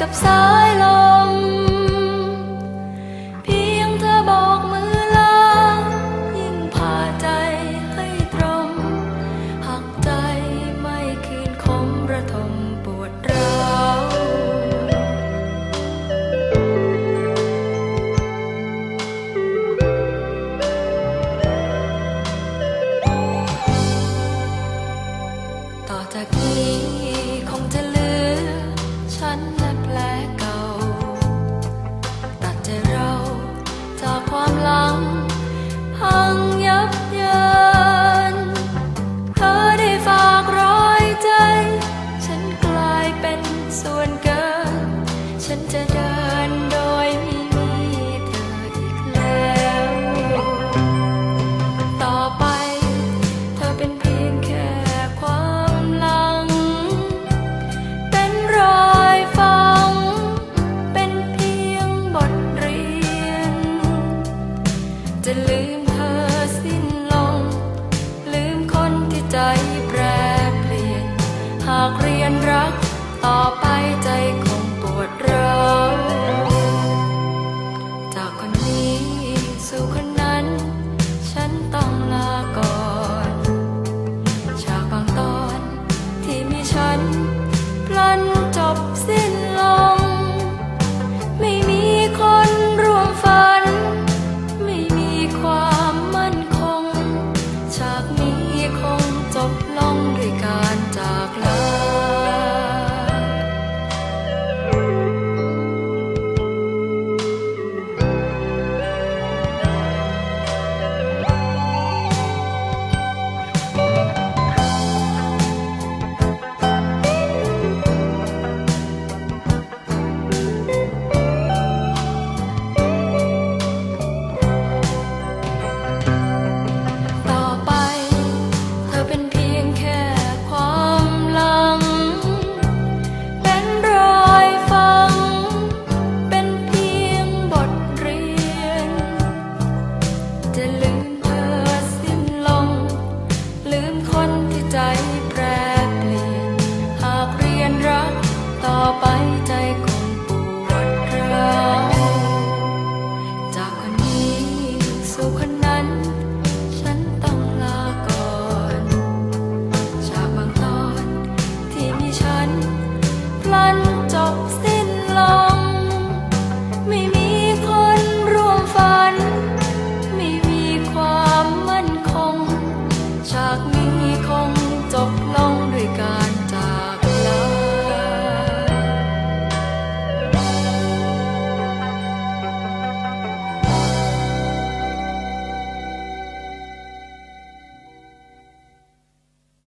กับสายลม เพียงเธอบอกมือลายิ่งพาใจให้ตรง หักใจไม่คืนคมระทมปวดร้าวต่อจากนี้คงจะเหลือฉัน ส่วนเกิน ฉันจะเดินโดยไม่มีเธออีกแล้ว ต่อไปเธอเป็นเพียงแค่ความหลัง เป็นรอยฝัง เป็นเพียงบทเรียน จะลืมเธอสิ้นลง ลืมคนที่ใจแปรเปลี่ยน หากเรียนรัก ไปใจคงปวดร้าวจากคนนี้สู่คน God.